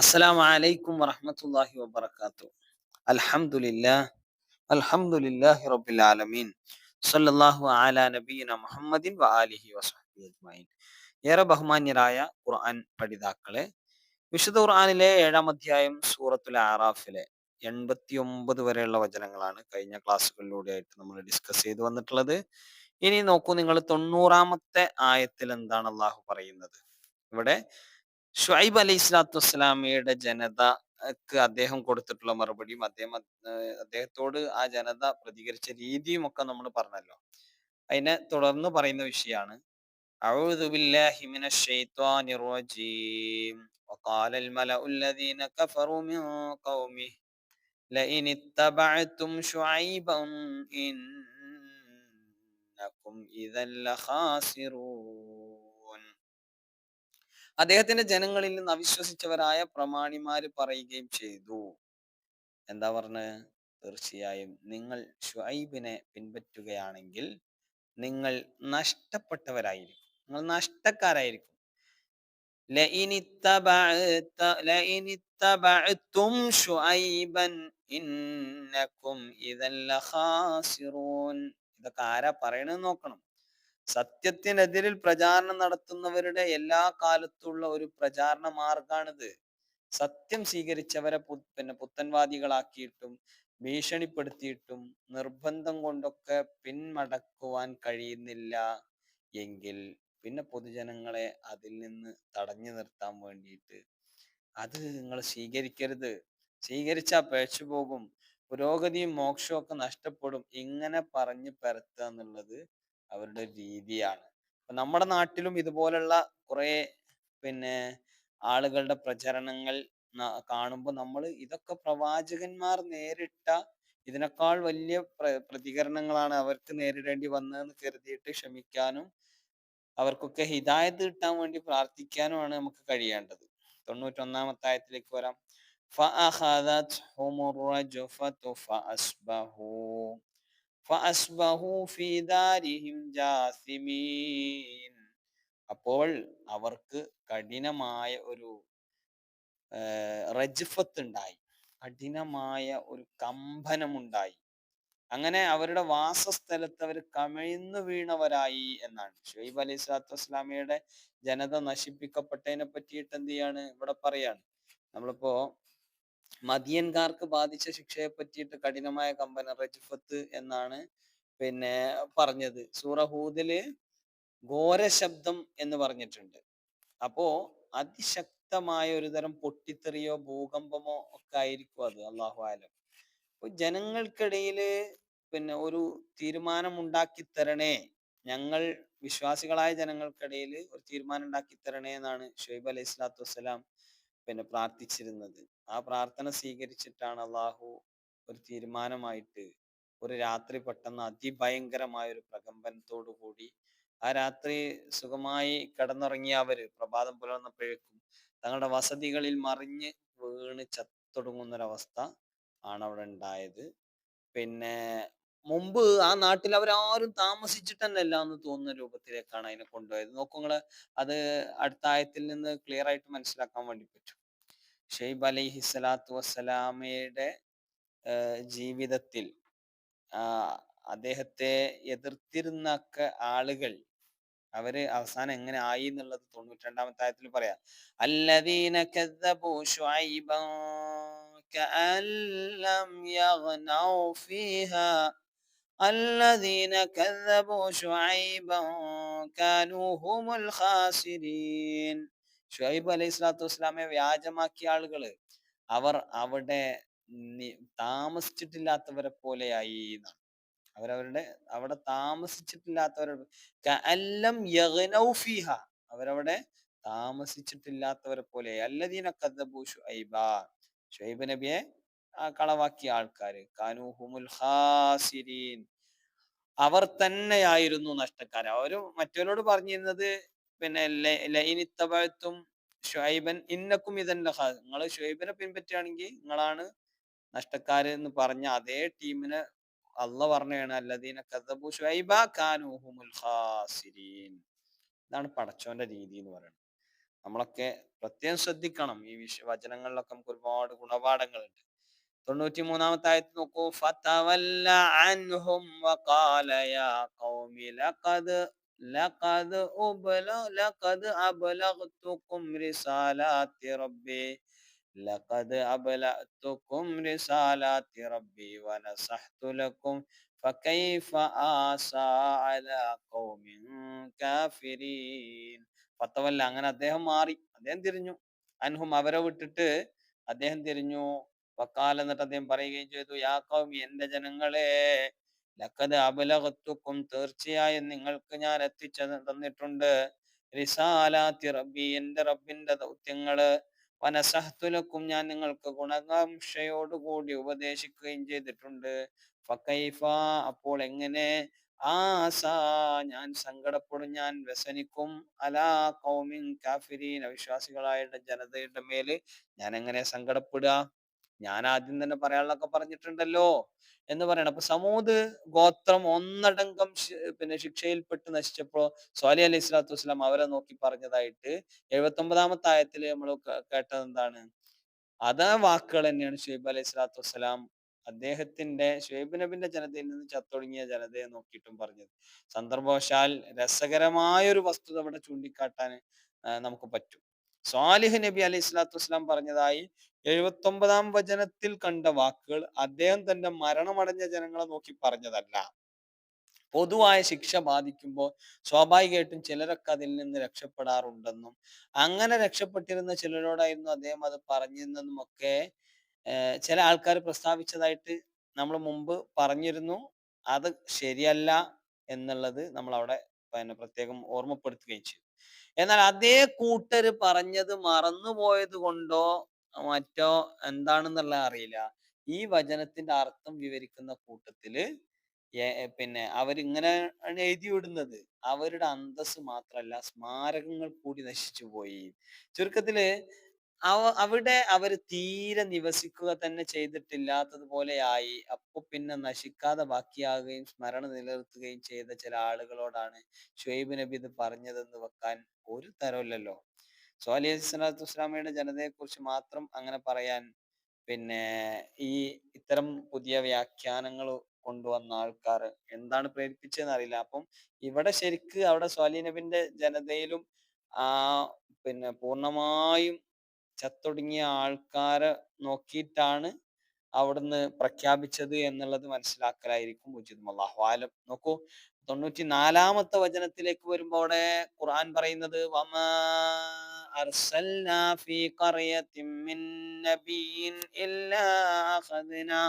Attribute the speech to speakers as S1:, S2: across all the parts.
S1: അസ്സലാം വലൈക്കും വറഹമത്തല്ലാഹി വബർക്കാത്തു അൽഹംദുലില്ലാ അൽഹംദുലില്ലാഹി റബ്ബിൽ ആലമീൻ. അലാ മുഹമ്മദിൻ ഏറെ ബഹുമാന്യരായ ഖുർആൻ പഠിതാക്കളെ വിശുദ്ധ ഖുർആനിലെ ഏഴാം അധ്യായം സൂറത്തുൽ ആറാഫിലെ എൺപത്തി ഒമ്പത് വരെയുള്ള വചനങ്ങളാണ് കഴിഞ്ഞ ക്ലാസ്സുകളിലൂടെയായിട്ട് നമ്മൾ ഡിസ്കസ് ചെയ്തു വന്നിട്ടുള്ളത്. ഇനി നോക്കൂ നിങ്ങൾ തൊണ്ണൂറാമത്തെ ആയത്തിൽ എന്താണ് അള്ളാഹു പറയുന്നത്? ഇവിടെ ഷുഐബ് അലൈഹി സ്വലാത്തു വസ്സലാമയുടെ ജനതക്ക് അദ്ദേഹം കൊടുത്തിട്ടുള്ള മറുപടിയും അദ്ദേഹം ഏഹ് അദ്ദേഹത്തോട് ആ ജനത പ്രതികരിച്ച രീതിയും ഒക്കെ നമ്മൾ പറഞ്ഞല്ലോ അതിനെ തുടർന്ന് പറയുന്ന വിഷയമാണ് أعوذ بالله من الشيطان الرجيم وقال الملأ الذين كفروا من قومه لئن اتبعتم شعيبا إنكم إذا لخاسرون അദ്ദേഹത്തിന്റെ ജനങ്ങളിൽ നിന്ന് അവിശ്വസിച്ചവരായ പ്രമാണിമാര് പറയുകയും ചെയ്തു. എന്താ പറഞ്ഞ്? തീർച്ചയായും നിങ്ങൾ ഷുഐബിനെ പിൻപറ്റുകയാണെങ്കിൽ നിങ്ങൾ നഷ്ടപ്പെട്ടവരായിരിക്കും. നിങ്ങൾ നഷ്ടക്കാരായിരിക്കും. ഇതൊക്കെ ആരാ പറയണെന്ന് നോക്കണം. സത്യത്തിനെതിരിൽ പ്രചാരണം നടത്തുന്നവരുടെ എല്ലാ കാലത്തുള്ള ഒരു പ്രചാരണ മാർഗാണിത്. സത്യം സ്വീകരിച്ചവരെ പിന്നെ പുത്തൻവാദികളാക്കിയിട്ടും ഭീഷണിപ്പെടുത്തിയിട്ടും നിർബന്ധം കൊണ്ടൊക്കെ പിന്മടക്കുവാൻ കഴിയുന്നില്ല എങ്കിൽ പിന്നെ പൊതുജനങ്ങളെ അതിൽ നിന്ന് തടഞ്ഞു നിർത്താൻ വേണ്ടിയിട്ട്. അത് നിങ്ങൾ സ്വീകരിക്കരുത്. സ്വീകരിച്ചാൽ പേച്ചു പോകും. പുരോഗതിയും മോക്ഷവും ഒക്കെ നഷ്ടപ്പെടും. ഇങ്ങനെ പറഞ്ഞു പരത്തുക എന്നുള്ളത് അവരുടെ രീതിയാണ്. നമ്മുടെ നാട്ടിലും ഇതുപോലുള്ള കുറെ പിന്നെ ആളുകളുടെ പ്രചരണങ്ങൾ കാണുമ്പോൾ നമ്മൾ ഇതൊക്കെ പ്രവാചകന്മാർ നേരിട്ട ഇതിനേക്കാൾ വലിയ പ്ര പ്രതികരണങ്ങളാണ് അവർക്ക് നേരിടേണ്ടി വന്നതെന്ന് കരുതിയിട്ട് ക്ഷമിക്കാനും അവർക്കൊക്കെ ഹിദായത്ത് കിട്ടാൻ വേണ്ടി പ്രാർത്ഥിക്കാനുമാണ് നമുക്ക് കഴിയേണ്ടത്. തൊണ്ണൂറ്റൊന്നാമത്തെ ആയത്തിലേക്ക് വരാം അപ്പോൾ അവർക്ക് കഠിനമായ ഒരു റജ്ഫത്ത് ഉണ്ടായി കഠിനമായ ഒരു കമ്പനമുണ്ടായി. അങ്ങനെ അവരുടെ വാസസ്ഥലത്ത് അവർ കമിഴ്ന്നു വീണവരായി എന്നാണ്. ഷുഹൈബ് അലൈഹി സ്വലാത്തു വസ്ലാമിയുടെ ജനത നശിപ്പിക്കപ്പെട്ടതിനെ പറ്റിയിട്ട് എന്ത് ചെയ്യാണ്? ഇവിടെ പറയാണ്. നമ്മളിപ്പോ മദിയൻകാർക്ക് ബാധിച്ച ശിക്ഷയെ പറ്റിയിട്ട് കഠിനമായ കമ്പന റജഫത്ത് എന്നാണ് പിന്നെ പറഞ്ഞത്. സൂറഹൂദിൽ ഘോരശബ്ദം എന്ന് പറഞ്ഞിട്ടുണ്ട്. അപ്പോ അതിശക്തമായ ഒരു തരം പൊട്ടിത്തെറിയോ ഭൂകമ്പമോ ഒക്കെ ആയിരിക്കും അത് അള്ളാഹു ആലം. അപ്പൊ ജനങ്ങൾക്കിടയിൽ പിന്നെ ഒരു തീരുമാനം ഉണ്ടാക്കി തരണേ ഞങ്ങൾ വിശ്വാസികളായ ജനങ്ങൾക്കിടയിൽ ഒരു തീരുമാനം ഉണ്ടാക്കി തരണേ എന്നാണ് ഷുഹൈബ് അലൈഹി സ്വലാത്തു വസ്സലാം പിന്നെ പ്രാർത്ഥിച്ചിരുന്നത്. ആ പ്രാർത്ഥന സ്വീകരിച്ചിട്ടാണ് അള്ളാഹു ഒരു തീരുമാനമായിട്ട് ഒരു രാത്രി പെട്ടെന്ന് അതിഭയങ്കരമായ ഒരു പ്രകമ്പനത്തോടു കൂടി ആ രാത്രി സുഖമായി കിടന്നുറങ്ങിയ അവർ പ്രഭാതം പുലർന്നപ്പോഴേക്കും തങ്ങളുടെ വസതികളിൽ മറിഞ്ഞ് വീണ് ചത്തൊടുങ്ങുന്നൊരവസ്ഥ ആണ് അവിടെ ഉണ്ടായത്. പിന്നെ മുമ്പ് ആ നാട്ടിൽ അവരാരും താമസിച്ചിട്ട് തന്നെ അല്ല എന്ന് തോന്നുന്ന രൂപത്തിലേക്കാണ് അതിനെ കൊണ്ടുപോയത് നോക്കുങ്ങള് അത് അടുത്ത ആയത്തിൽ നിന്ന് ക്ലിയർ ആയിട്ട് മനസ്സിലാക്കാൻ വേണ്ടി പറ്റും ഷെയ്ബ് അലൈഹി സ്വലാത്തു വസ്സലാമയുടെ ജീവിതത്തിൽ അദ്ദേഹത്തെ എതിർത്തിരുന്ന ഒക്കെ ആളുകൾ അവര് അവസാനം എങ്ങനെ ആയി എന്നുള്ളത് തൊണ്ണൂറ്റി രണ്ടാമത്തെ ആയത്തിൽ പറയാം അല്ലദീന കദ്ദബു ശുഐബൻ كأن لم يغنوا فيها الذين كذبوا شعيبا كانوا هم الخاسرين ഷുഹൈബ് അലൈഹി സ്വലാത്തു വസ്സലാമെ വ്യാജമാക്കിയ ആളുകള് അവർ അവിടെ താമസിച്ചിട്ടില്ലാത്തവരെ പോലെയായി എന്നാണ് അവരവരുടെ അവിടെ താമസിച്ചിട്ടില്ലാത്തവരുടെ ഫീഹ അവരവിടെ താമസിച്ചിട്ടില്ലാത്തവരെ പോലെ അല്ലദീന കദ്ദബു ഷുഐബ ഷുഐബ് നബിയെ കളവാക്കിയ ആൾക്കാര്. കാനൂഹുമുൽ ഖാസിരീൻ. അവർ തന്നെയായിരുന്നു നഷ്ടക്കാർ അവർ മറ്റവരോട് പറഞ്ഞിരുന്നത് പിന്നെ ലൈനിത്തബഴത്തും ഷുഹൈബൻ ഇന്നക്കും ഇതന്നെ നിങ്ങൾ ഷുഹൈബിനെ പിൻപറ്റുകയാണെങ്കിൽ നിങ്ങളാണ് നഷ്ടക്കാര് എന്ന് പറഞ്ഞ അതേ ടീമിനെ അല്ല പറഞ്ഞാണ് അല്ലദീന കദബു ഷുഹൈബ കാനൂഹുമുൽ ഖാസിരീൻ. ഇതാണ് പടച്ചോന്റെ രീതി എന്ന് പറയുന്നത്. നമ്മളൊക്കെ പ്രത്യേകം ശ്രദ്ധിക്കണം. ഈ വിഷ വചനങ്ങളിലൊക്കെ നമുക്ക് ഒരുപാട് ഗുണപാഠങ്ങളുണ്ട്. തൊണ്ണൂറ്റി മൂന്നാമത്തെ ആയത്ത് നോക്കൂ ഫതവല്ല അൻഹും വഖാല യാ ഖൗമി ലഖദ് ലഖദ് ഉബ്ല ലഖദ് അബ്ലഗ്തുക്കും റിസാലാത്തി റബ്ബി ലഖദ് അബ്ലഗ്തുക്കും റിസാലാത്തി റബ്ബി വനസഹ്തു ലക്കും فكيف آسى على قوم كافرين ഫത്തവല്ല അങ്ങനെ അദ്ദേഹം മാറി അദ്ദേഹം തിരിഞ്ഞു അൻഹും അവരെ വിട്ടിട്ട് അദ്ദേഹം തിരിഞ്ഞു വക്കാൽ എന്നിട്ട് അദ്ദേഹം പറയുകയും ചെയ്തു യാ എന്റെ ജനങ്ങളെ ലക്കത് അബലകത്തുക്കും തീർച്ചയായും നിങ്ങൾക്ക് ഞാൻ എത്തിച്ച തന്നിട്ടുണ്ട്. റിസാലാത്തി റബ്ബി എന്റെ റബ്ബിന്റെ ദൗത്യങ്ങൾ വനസഹത്തുലക്കും ഞാൻ നിങ്ങൾക്ക് ഗുണകാംക്ഷയോടുകൂടി ഉപദേശിക്കുകയും ചെയ്തിട്ടുണ്ട്. അപ്പോൾ എങ്ങനെ? ആസാ ഞാൻ സങ്കടപ്പെടും ഞാൻ വ്യസനിക്കും. അലാ കൗമിൻ കാഫിരീൻ അവിശ്വാസികളായ ജനതയുടെ മേൽ ഞാൻ എങ്ങനെ സങ്കടപ്പെടുക? ഞാൻ ആദ്യം തന്നെ പറയാനുള്ളതൊക്കെ പറഞ്ഞിട്ടുണ്ടല്ലോ എന്ന് പറയണം. അപ്പൊ സമൂത് ഗോത്രം ഒന്നടങ്കം പിന്നെ ശിക്ഷയിൽപ്പെട്ട് നശിച്ചപ്പോ സ്വാലി അലൈഹി സ്വലാത്തു വസ്സലാം അവരെ നോക്കി പറഞ്ഞതായിട്ട് എഴുപത്തി ഒമ്പതാമത്തെ ആയത്തിൽ നമ്മൾ കേട്ടത് എന്താണ്? അതേ വാക്കുകൾ തന്നെയാണ് ഷുഹൈബ് അലൈഹി സ്വലാത്തു വസ്സലാം അദ്ദേഹത്തിന്റെ ഷുഹൈബ് നബിന്റെ ജനതയിൽ നിന്ന് ചത്തൊടുങ്ങിയ ജനതയെ നോക്കിയിട്ടും പറഞ്ഞത്. സന്ദർഭവശാൽ രസകരമായ ഒരു വസ്തുത ഇവിടെ ചൂണ്ടിക്കാട്ടാൻ നമുക്ക് പറ്റും. സ്വാലിഹ് നബി അലൈഹി സ്വലാത്തു വസ്സലാം പറഞ്ഞതായി എഴുപത്തി ഒമ്പതാം വചനത്തിൽ കണ്ട വാക്കുകൾ അദ്ദേഹം തന്റെ മരണമടഞ്ഞ ജനങ്ങളെ നോക്കി പറഞ്ഞതല്ല. പൊതുവായ ശിക്ഷ ബാധിക്കുമ്പോൾ സ്വാഭാവികമായിട്ടും ചിലരൊക്കെ അതിൽ നിന്ന് രക്ഷപ്പെടാറുണ്ടെന്നും അങ്ങനെ രക്ഷപ്പെട്ടിരുന്ന ചിലരോടായിരുന്നു അദ്ദേഹം അത് പറഞ്ഞിരുന്നതും ഒക്കെ ചില ആൾക്കാർ പ്രസ്താവിച്ചതായിട്ട് നമ്മൾ മുമ്പ് പറഞ്ഞിരുന്നു. അത് ശരിയല്ല എന്നുള്ളത് നമ്മൾ അവിടെ പിന്നെ പ്രത്യേകം ഓർമ്മപ്പെടുത്തുകയും ചെയ്തു. എന്നാൽ അതേ കൂട്ടര് പറഞ്ഞത് മറന്നുപോയത് കൊണ്ടോ മറ്റോ എന്താണെന്നുള്ള അറിയില്ല. ഈ വചനത്തിന്റെ അർത്ഥം വിവരിക്കുന്ന കൂട്ടത്തിൽ പിന്നെ അവരിങ്ങനെ എഴുതി വിടുന്നത്. അവരുടെ അന്തസ് മാത്രല്ല സ്മാരകങ്ങൾ കൂടി നശിച്ചു പോയി. ചുരുക്കത്തിൽ അവ അവിടെ അവർ തീരെ നിവസിക്കുക തന്നെ ചെയ്തിട്ടില്ലാത്തതുപോലെയായി. അപ്പൊ പിന്നെ നശിക്കാതെ ബാക്കിയാകുകയും സ്മരണ നിലനിർത്തുകയും ചെയ്ത ചില ആളുകളോടാണ് ഷുഹൈബ് നബി ഇത് പറഞ്ഞതെന്ന് വെക്കാൻ ഒരു തരമില്ലല്ലോ സോലി സ്വലാത്തു വസ്ലാമയുടെ ജനതയെ കുറിച്ച് മാത്രം അങ്ങനെ പറയാൻ പിന്നെ ഈ ഇത്തരം പുതിയ വ്യാഖ്യാനങ്ങൾ കൊണ്ടുവന്ന ആൾക്കാർ എന്താണ് പ്രേരിപ്പിച്ചതെന്ന് അറിയില്ല. അപ്പം ഇവിടെ ശരിക്ക് അവിടെ സ്വാലി നബിന്റെ ജനതയിലും ആ പിന്നെ പൂർണമായും ചത്തൊടുങ്ങിയ ആൾക്കാരെ നോക്കിയിട്ടാണ് അവിടുന്ന് പ്രഖ്യാപിച്ചത് എന്നുള്ളത് മനസ്സിലാക്കലായിരിക്കും ഉചിതം അള്ളാഹു ആലം നോക്കൂ തൊണ്ണൂറ്റി നാലാമത്തെ വചനത്തിലേക്ക് വരുമ്പോ അവിടെ ഖുർആൻ പറയുന്നത് വമാ അർസൽനാ ഫീ ഖറിയത്തിൻ മിൻ നബിയിൻ ഇല്ലാ അഖദ്നാ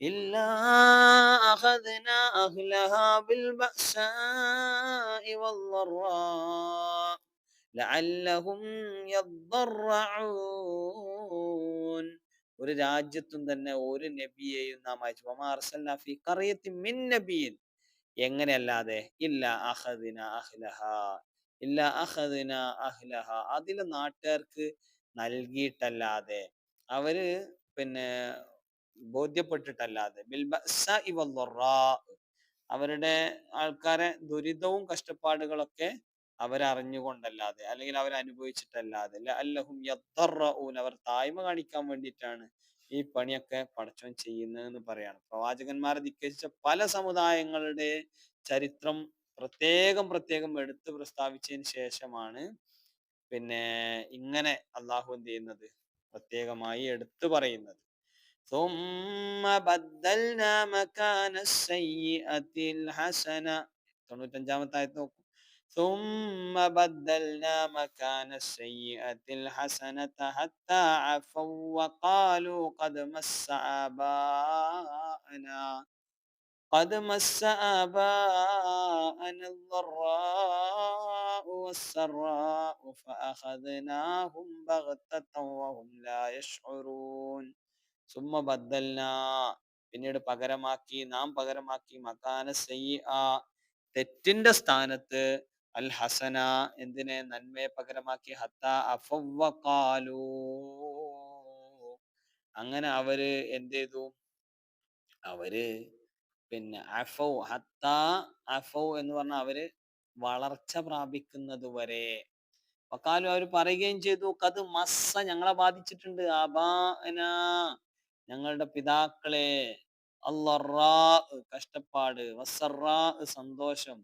S1: إلا أخذنا أهلها بالبأساء والضراء ലഅല്ലഹും യദ്ദറഊൻ ഒരു രാജ്യത്തും തന്നെ ഒരു നബിയെയും നാം അയച്ചു. ഫീ കറിയത്തി മിൻ നബിയിൻ എങ്ങനെയല്ലാതെ? ഇല്ല അഹദിന അഹ്ലഹ. ഇല്ല അഹദിന അഹ്ലഹ. അതിലെ നാട്ടുകാർക്ക് നൽകിയിട്ടല്ലാതെ അവർ പിന്നെ ബോധ്യപ്പെട്ടിട്ടല്ലാതെ അവരുടെ ആൾക്കാരെ ദുരിതവും കഷ്ടപ്പാടുകളൊക്കെ അവരറിഞ്ഞുകൊണ്ടല്ലാതെ അല്ലെങ്കിൽ അവർ അനുഭവിച്ചിട്ടല്ലാതെ അല്ലഹും യത്തറൂൻ അവർ തായ്മ കാണിക്കാൻ വേണ്ടിയിട്ടാണ് ഈ പണിയൊക്കെ പടച്ചവൻ ചെയ്യുന്നതെന്ന് പറയാണ്. പ്രവാചകന്മാരെ ധിക്കരിച്ച പല സമുദായങ്ങളുടെ ചരിത്രം പ്രത്യേകം പ്രത്യേകം എടുത്തു പ്രസ്താവിച്ചതിന് ശേഷമാണ് പിന്നെ ഇങ്ങനെ അള്ളാഹു എന്ത് ചെയ്യുന്നത്? പ്രത്യേകമായി എടുത്തു പറയുന്നത്. തൊണ്ണൂറ്റഞ്ചാമത്തായത് ആയത്ത് ثم بدلنا مكان السيئة الحسنة حتى عفوا وقالوا قد مس آباءنا قد مس آباءنا الضراء والسراء فأخذناهم بغتة وهم لا يشعرون സുമ്മ ബദ്ദൽന പിന്നീട് പകരമാക്കി നാം പകരമാക്കി മക്കാന സയ്യി ആ തെറ്റിന്റെ സ്ഥാനത്ത് അൽ ഹസന എന്തിനെ നന്മയെ പകരമാക്കി? ഹത്ത അഫവ്വക്കാലു അങ്ങനെ അവർ എന്ത് ചെയ്തു അവർ പിന്നെ അഫൗ ഹത്ത അഫൗ എന്ന് പറഞ്ഞാൽ അവർ വളർച്ച പ്രാപിക്കുന്നത് വരെ. വക്കാലും അവർ പറയുകയും ചെയ്തു കത് മസ്സ ഞങ്ങളെ ബാധിച്ചിട്ടുണ്ട്. അബാന ഞങ്ങളുടെ പിതാക്കളെ. അല്ലറാ കഷ്ടപ്പാട് വസറാ സന്തോഷം.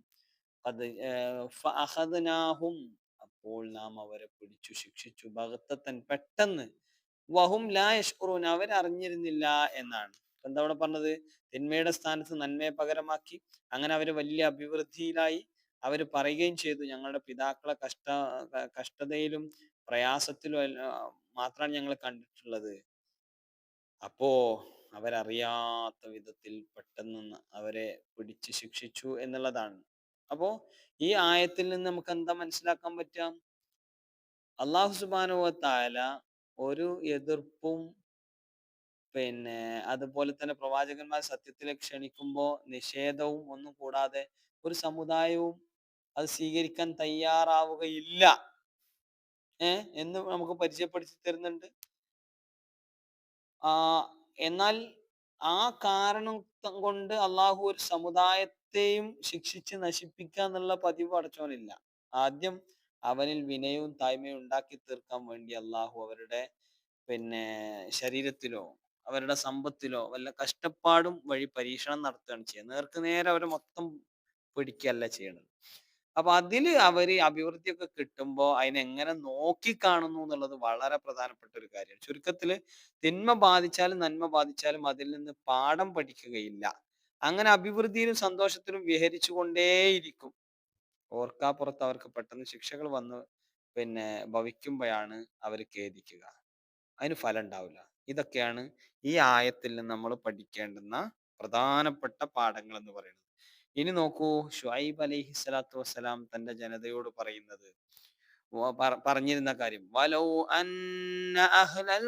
S1: അഹദനാഹും അപ്പോൾ നാം അവരെ പിടിച്ചു ശിക്ഷിച്ചു. ഭഗത്തൻ പെട്ടെന്ന് വഹും ലാ യഷ്കുറൂൻ അവരറിഞ്ഞിരുന്നില്ല എന്നാണ്. എന്താ അവിടെ പറഞ്ഞത്? തിന്മയുടെ സ്ഥാനത്ത് നന്മയെ പകരമാക്കി. അങ്ങനെ അവർ വലിയ അഭിവൃദ്ധിയിലായി. അവർ പറയുകയും ചെയ്തു ഞങ്ങളുടെ പിതാക്കളെ കഷ്ട കഷ്ടതയിലും പ്രയാസത്തിലും മാത്രമാണ് ഞങ്ങൾ കണ്ടിട്ടുള്ളത് അപ്പോ അവരറിയാത്ത വിധത്തിൽ പെട്ടെന്ന് അവരെ പിടിച്ച് ശിക്ഷിച്ചു എന്നുള്ളതാണ്. അപ്പോ ഈ ആയത്തിൽ നിന്ന് നമുക്ക് എന്താ മനസ്സിലാക്കാൻ പറ്റാം അള്ളാഹു സുബാനുവത്തായ ഒരു എതിർപ്പും പിന്നെ അതുപോലെ തന്നെ പ്രവാചകന്മാർ സത്യത്തിലെ ക്ഷണിക്കുമ്പോൾ നിഷേധവും ഒന്നും കൂടാതെ ഒരു സമുദായവും അത് സ്വീകരിക്കാൻ തയ്യാറാവുകയില്ല. ഏ? എന്ന് നമുക്ക് പരിചയപ്പെടുത്തി തരുന്നുണ്ട്. ആ എന്നാൽ ആ കാരണം കൊണ്ട് അള്ളാഹു ഒരു സമുദായത്തെയും ശിക്ഷിച്ച് നശിപ്പിക്കുക എന്നുള്ള പതിവ് അടച്ചവനില്ല ആദ്യം അവനിൽ വിനയവും തായ്മയും ഉണ്ടാക്കി തീർക്കാൻ വേണ്ടി അള്ളാഹു അവരുടെ പിന്നെ ശരീരത്തിലോ അവരുടെ സമ്പത്തിലോ വല്ല കഷ്ടപ്പാടും വഴി പരീക്ഷണം നടത്തുകയാണ് ചെയ്യുന്നത്. നേർക്ക് നേരെ അവരെ മൊത്തം പിടിക്കുകയല്ല ചെയ്യണത് അപ്പൊ അതിൽ അവർ അഭിവൃദ്ധിയൊക്കെ കിട്ടുമ്പോൾ അതിനെങ്ങനെ നോക്കിക്കാണുന്നു എന്നുള്ളത് വളരെ പ്രധാനപ്പെട്ട ഒരു കാര്യമാണ്. ചുരുക്കത്തിൽ തിന്മ ബാധിച്ചാലും നന്മ ബാധിച്ചാലും അതിൽ നിന്ന് പാഠം പഠിക്കുകയില്ല. അങ്ങനെ അഭിവൃദ്ധിയിലും സന്തോഷത്തിലും വിഹരിച്ചു കൊണ്ടേയിരിക്കും ഓർക്കാപ്പുറത്ത് അവർക്ക് പെട്ടെന്ന് ശിക്ഷകൾ വന്ന് പിന്നെ ഭവിക്കുമ്പോഴാണ് അവർ ഖേദിക്കുക. അതിന് ഫലം ഉണ്ടാവില്ല. ഇതൊക്കെയാണ് ഈ ആയത്തിൽ നിന്ന് നമ്മൾ പഠിക്കേണ്ടുന്ന പ്രധാനപ്പെട്ട പാഠങ്ങൾ എന്ന് പറയുന്നത്. ഇനി നോക്കൂ ഷുഐബ് അലൈഹി സ്വലാത്തു വസ്സലാം തന്റെ ജനതയോട് പറയുന്നത്. പറഞ്ഞിരുന്ന കാര്യം വലൗ അന്ന അഹ്ലൽ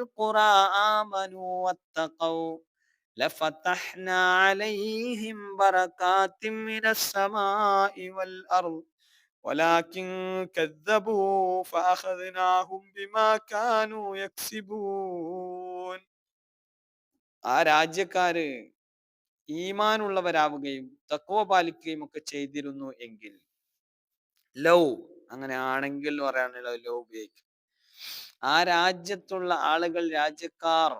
S1: ലഫതഹ്നാ അലൈഹിം ബറകാത്തിൻ മിനസ് സമാഇ വൽ അർദ് ولكن كذبوا فأخذناهم بما كانوا يكسبون ആ രാജ്യക്കാര് ഈമാനുള്ളവരാവുകയും തക്കുവ പാലിക്കുകയും ഒക്കെ ചെയ്തിരുന്നു എങ്കിൽ ലൗ അങ്ങനെ ആണെങ്കിൽ എന്ന് പറയാനുള്ള ലോ ഉപയോഗിക്കും ആ രാജ്യത്തുള്ള ആളുകൾ രാജ്യക്കാർ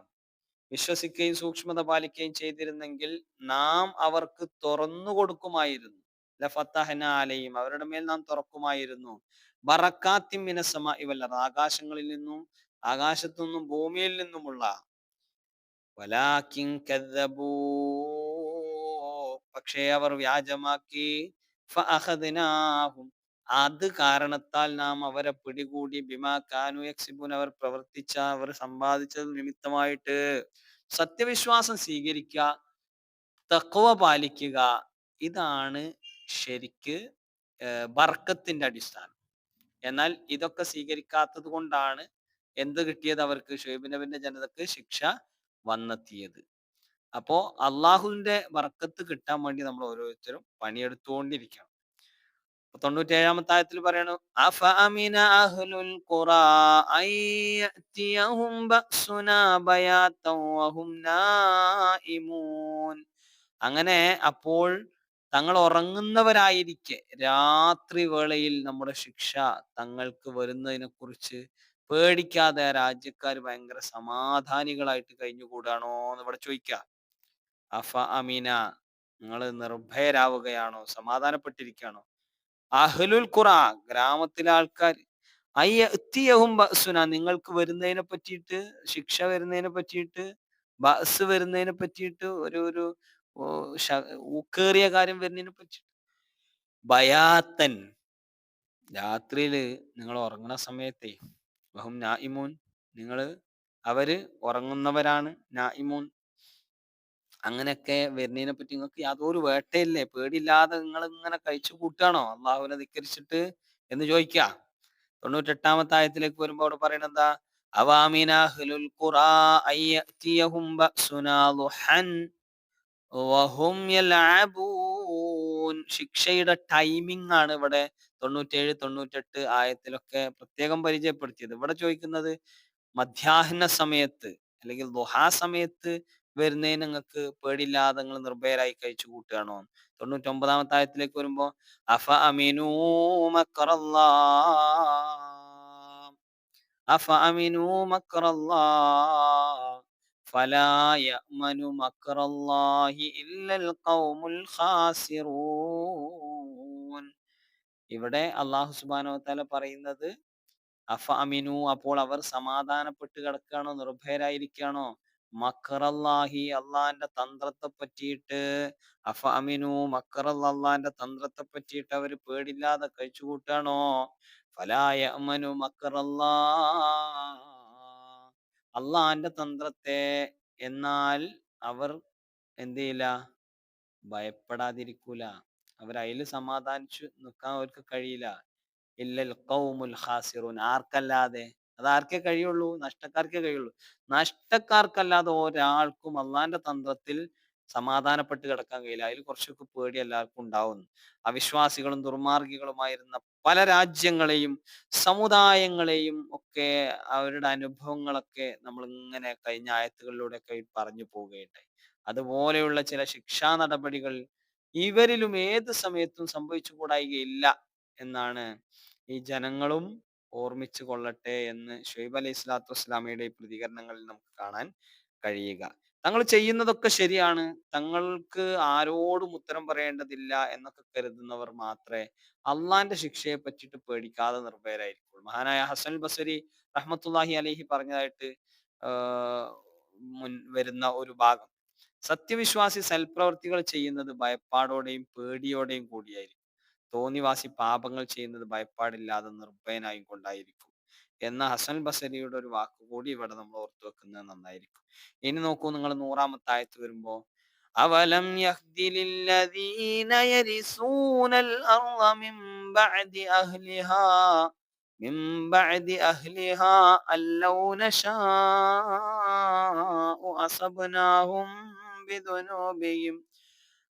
S1: വിശ്വസിക്കുകയും സൂക്ഷ്മത പാലിക്കുകയും ചെയ്തിരുന്നെങ്കിൽ നാം അവർക്ക് തുറന്നു കൊടുക്കുമായിരുന്നു. ലഫത്തഹന അലയും അവരുടെ മേൽ നാം തുറക്കുമായിരുന്നു. ബറക്കാത്തി മിനസമ ഇവല്ല ആകാശങ്ങളിൽ നിന്നും ആകാശത്തു നിന്നും ഭൂമിയിൽ നിന്നുമുള്ള. പക്ഷേ അവർ വ്യാജമാക്കി അത് കാരണത്താൽ നാം അവരെ പിടികൂടി ബിമാ കാനു യക്സിബുൻ അവർ പ്രവർത്തിച്ച അവർ സമ്പാദിച്ചത് നിമിത്തമായിട്ട് സത്യവിശ്വാസം സ്വീകരിക്കുക തക്കവ പാലിക്കുക ഇതാണ് ശരിക്ക് ബർക്കത്തിന്റെ അടിസ്ഥാനം. എന്നാൽ ഇതൊക്കെ സ്വീകരിക്കാത്തത് കൊണ്ടാണ് എന്ത് കിട്ടിയത് അവർക്ക്? ഷുഹൈബ് ജനതക്ക് ശിക്ഷ വന്നെത്തിയത്. അപ്പോ അള്ളാഹുവിന്റെ വർക്കത്ത് കിട്ടാൻ വേണ്ടി നമ്മൾ ഓരോരുത്തരും പണിയെടുത്തുകൊണ്ടിരിക്കണം. തൊണ്ണൂറ്റേഴാമത്തെ ആയത്തിൽ പറയണു അങ്ങനെ അപ്പോൾ തങ്ങൾ ഉറങ്ങുന്നവരായിരിക്കെ രാത്രി വേളയിൽ നമ്മുടെ ശിക്ഷ തങ്ങൾക്ക് വരുന്നതിനെ കുറിച്ച് പേടിക്കാതെ രാജ്യക്കാർ ഭയങ്കര സമാധാനികളായിട്ട് കഴിഞ്ഞുകൂടാണോ എന്ന് ഇവിടെ ചോദിക്കുക അഫ അമീന നിങ്ങൾ നിർഭയരാവുകയാണോ? സമാധാനപ്പെട്ടിരിക്കുകയാണോ? അഹ്ലുൽ ഖുറ ഗ്രാമത്തിലെ ആൾക്കാർ. അയ്യ അയ്യഹും ബസുന നിങ്ങൾക്ക് വരുന്നതിനെ പറ്റിയിട്ട് ശിക്ഷ വരുന്നതിനെ പറ്റിയിട്ട് ബസ് വരുന്നതിനെ പറ്റിയിട്ട് ഒരു ഒരു ഊക്കേറിയ കാര്യം വരുന്നതിനെ പറ്റി ബയാത്തൻ. രാത്രിയിൽ നിങ്ങൾ ഉറങ്ങുന്ന സമയത്തെ ബഹും നായിമൂൻ നിങ്ങൾ അവർ ഉറങ്ങുന്നവരാണ് നായിമൂൻ അങ്ങനെയൊക്കെ വരുന്നതിനെ പറ്റി നിങ്ങൾക്ക് യാതൊരു വേട്ടയില്ലേ? പേടിയില്ലാതെ നിങ്ങൾ ഇങ്ങനെ കഴിച്ചു കൂട്ടുകയാണോ? അള്ളാഹുവിനെ ധിക്കരിച്ചിട്ട് എന്ന് ചോദിക്ക. തൊണ്ണൂറ്റെട്ടാമത്തെ ആയത്തിലേക്ക് വരുമ്പോ അവിടെ പറയുന്നത് എന്താ? ഖുറാ വഹും ശിക്ഷയുടെ ടൈമിംഗ് ആണ് ഇവിടെ തൊണ്ണൂറ്റേഴ് തൊണ്ണൂറ്റെട്ട് ആയത്തിലൊക്കെ പ്രത്യേകം പരിചയപ്പെടുത്തിയത്. ഇവിടെ ചോദിക്കുന്നത് മധ്യാഹ്ന സമയത്ത് അല്ലെങ്കിൽ ദുഹാ സമയത്ത് വരുന്നതിന് നിങ്ങൾക്ക് പേടിയില്ലാതെ നിങ്ങൾ നിർഭയരായി കഴിച്ചു കൂട്ടുകയാണോ? തൊണ്ണൂറ്റൊമ്പതാമത്തെ ആയത്തിലേക്ക് വരുമ്പോ അഫ അമിനൂ ഇവിടെ അള്ളാഹു സുബാനോ തല പറയുന്നത് അഫ അമിനു അപ്പോൾ അവർ സമാധാനപ്പെട്ട് കിടക്കുകയാണോ? നിർഭയരായിരിക്കുകയാണോ? മക്കറല്ലാഹി അള്ളാന്റെ തന്ത്രത്തെ പറ്റിയിട്ട് അഫ അമിനു മക്കറല്ല തന്ത്രത്തെ പറ്റിയിട്ട് അവർ പേടില്ലാതെ കഴിച്ചു കൂട്ടാണോ? ഫലായ അമനു മക്കറല്ലാ. അള്ളാന്റെ തന്ത്രത്തെ എന്നാൽ അവർ എന്ത് ചെയ്യില്ല? ഭയപ്പെടാതിരിക്കൂല. അവർ അതിൽ സമാധാനിച്ചു നിൽക്കാൻ അവർക്ക് കഴിയില്ല. ഇല്ലൽ ഖൗമുൽ ഹാസിറൂൻ ആർക്കല്ലാതെ? അത് ആർക്കേ കഴിയുള്ളൂ? നഷ്ടക്കാർക്കേ കഴിയുള്ളൂ. നഷ്ടക്കാർക്കല്ലാതെ ഒരാൾക്കും അള്ളാന്റെ തന്ത്രത്തിൽ സമാധാനപ്പെട്ട് കിടക്കാൻ കഴിയില്ല. അതിൽ കുറച്ചൊക്കെ പേടി എല്ലാവർക്കും ഉണ്ടാവുന്നു. അവിശ്വാസികളും ദുർമാർഗികളുമായിരുന്ന പല രാജ്യങ്ങളെയും സമുദായങ്ങളെയും ഒക്കെ അവരുടെ അനുഭവങ്ങളൊക്കെ നമ്മൾ ഇങ്ങനെ കഴിഞ്ഞ ആയത്തുകളിലൂടെയൊക്കെ പറഞ്ഞു പോവുകയുണ്ടായി. അതുപോലെയുള്ള ചില ശിക്ഷാ നടപടികൾ ഇവരിലും ഏത് സമയത്തും സംഭവിച്ചു കൂടായികയില്ല എന്നാണ് ഈ ജനങ്ങളും ഓർമ്മിച്ചു കൊള്ളട്ടെ എന്ന് ഷുഹൈബ് അലൈഹി സ്വലാത്തു വസ്സലാമയുടെ പ്രതികരണങ്ങളിൽ നമുക്ക് കാണാൻ കഴിയുക. തങ്ങൾ ചെയ്യുന്നതൊക്കെ ശരിയാണ്. തങ്ങൾക്ക് ആരോടും ഉത്തരം പറയേണ്ടതില്ല എന്നൊക്കെ കരുതുന്നവർ മാത്രമേ അള്ളാന്റെ ശിക്ഷയെ പറ്റിയിട്ട് പേടിക്കാതെ നിർഭയരായിരിക്കുള്ളൂ. മഹാനായ ഹസൻ ബസരി റഹ്മത്തുല്ലാഹി അലഹി പറഞ്ഞതായിട്ട് മുൻ വരുന്ന ഒരു ഭാഗം. സത്യവിശ്വാസി സൽപ്രവർത്തികൾ ചെയ്യുന്നത് ഭയപ്പാടോടെയും പേടിയോടെയും കൂടിയായിരിക്കും. തോന്നിവാസി പാപങ്ങൾ ചെയ്യുന്നത് ഭയപ്പാടില്ലാതെ നിർഭയനായും കൊണ്ടായിരിക്കും എന്ന ഹസൻ ബസരിയുടെ ഒരു വാക്ക് കൂടി ഇവിടെ നമ്മൾ ഓർത്തു വെക്കുന്നത് നന്നായിരിക്കും ഇനി നോക്കൂ നിങ്ങൾ നൂറാമത്തെ ആയത്ത് വരുമ്പോ അവലം യഹ്ദിലില്ലദീന യരിസൂനൽ അർള മിൻ ബഅദി അഹ്ലിഹാ من بعد أهلها أن لو نشاء أصبناهم بذنوبهم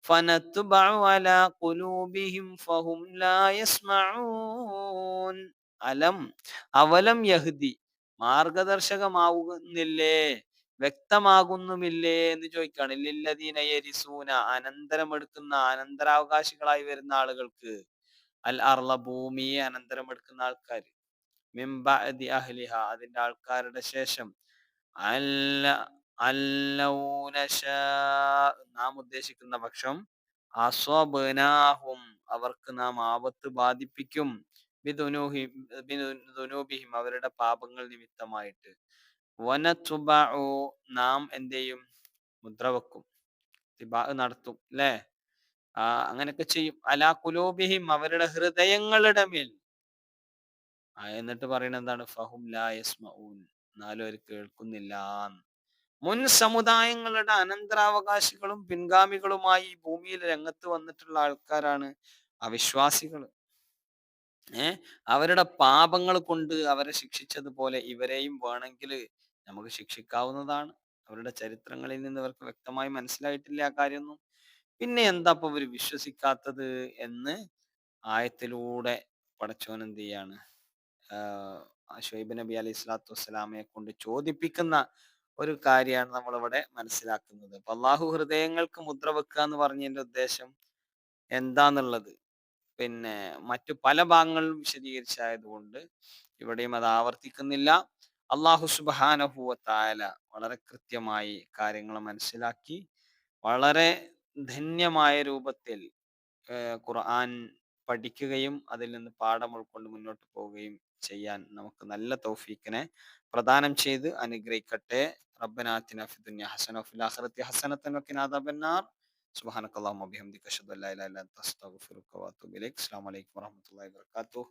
S1: فنتبع على قلوبهم فهم لا يسمعون അലം അവലം യഹ്ദി മാർഗദർശകമാകുന്നില്ലേ വ്യക്തമാകുന്നുമില്ലേ എന്ന് ചോദിക്കാണ് ലില്ലദീന യരിസൂന അനന്തരമെടുക്കുന്ന അനന്തരാവകാശികളായി വരുന്ന ആളുകൾക്ക് അൽ അർള ഭൂമിയെ അനന്തരമെടുക്കുന്ന ആൾക്കാർ മിംബഅദി അഹ്ലിഹ അതിന്റെ ആൾക്കാരുടെ ശേഷം അല്ല നാം ഉദ്ദേശിക്കുന്ന പക്ഷം അസ്വബനാഹും അവർക്ക് നാം ആപത്ത് ബാധിപ്പിക്കും. ബിദുനൂബിഹിം അവരുടെ പാപങ്ങൾ നിമിത്തമായിട്ട്. നാം എന്ത് ചെയ്യും മുദ്ര വെക്കും നടത്തും അല്ലേ ആ അങ്ങനെയൊക്കെ ചെയ്യും. അലാ കുലൂബിഹിം അവരുടെ ഹൃദയങ്ങളുടെ മേൽ. എന്നിട്ട് പറയുന്നത് എന്താണ്? ഫഹും ലാ യസ്മഊൻ എന്നാലും അവർ കേൾക്കുന്നില്ല മുൻ സമുദായങ്ങളുടെ അനന്തരാവകാശികളും പിൻഗാമികളുമായി ഈ ഭൂമിയിൽ രംഗത്ത് വന്നിട്ടുള്ള ആൾക്കാരാണ് അവിശ്വാസികൾ ഏ? അവരുടെ പാപങ്ങൾ കൊണ്ട് അവരെ ശിക്ഷിച്ചതുപോലെ ഇവരെയും വേണമെങ്കിൽ നമുക്ക് ശിക്ഷിക്കാവുന്നതാണ്. അവരുടെ ചരിത്രങ്ങളിൽ നിന്ന് ഇവർക്ക് വ്യക്തമായി മനസ്സിലായിട്ടില്ല ആ കാര്യമൊന്നും. പിന്നെ എന്താ ഇപ്പൊ ഇവർ വിശ്വസിക്കാത്തത് എന്ന് ആയത്തിലൂടെ പടച്ചോൻ എന്ത് ചെയ്യാണ്? ഷുഹൈബ് നബി അലൈഹി സ്വലാത്തു വസ്സലാമയെ കൊണ്ട് ചോദിപ്പിക്കുന്ന ഒരു കാര്യമാണ് നമ്മളിവിടെ മനസ്സിലാക്കുന്നത്. അപ്പൊ അള്ളാഹു ഹൃദയങ്ങൾക്ക് മുദ്ര വെക്കുക എന്ന് പറഞ്ഞതിന്റെ ഉദ്ദേശം എന്താന്നുള്ളത്? പിന്നെ മറ്റു പല ഭാഗങ്ങളും വിശദീകരിച്ചായതുകൊണ്ട് ഇവിടെയും അത് ആവർത്തിക്കുന്നില്ല. അള്ളാഹു സുബാനഹുവത്തായ വളരെ കൃത്യമായി കാര്യങ്ങൾ മനസ്സിലാക്കി വളരെ ധന്യമായ രൂപത്തിൽ ഖുർആൻ പഠിക്കുകയും അതിൽ നിന്ന് പാഠം ഉൾക്കൊണ്ട് മുന്നോട്ട് പോവുകയും ചെയ്യാൻ നമുക്ക് നല്ല തൗഫീക്കിനെ പ്രദാനം ചെയ്ത് അനുഗ്രഹിക്കട്ടെ. റബ്ബനാത്തിന ഫി ദുനിയ ഹസന ഫിൽ ആഖിറതി ഹസനതൻ വഖിന അദാബന്നാർ സുബ്ഹാനക അല്ലാഹുമ്മ ബിഹംദിക അഷ്ഹദു അൻ ലാ ഇലാഹ ഇല്ല അൻത അസ്തഗ്ഫിറുക വഅതൂബു ഇലൈക്. അസ്സലാമു അലൈക്കും വറഹ്മത്തുള്ളാഹി വബറകാതുഹു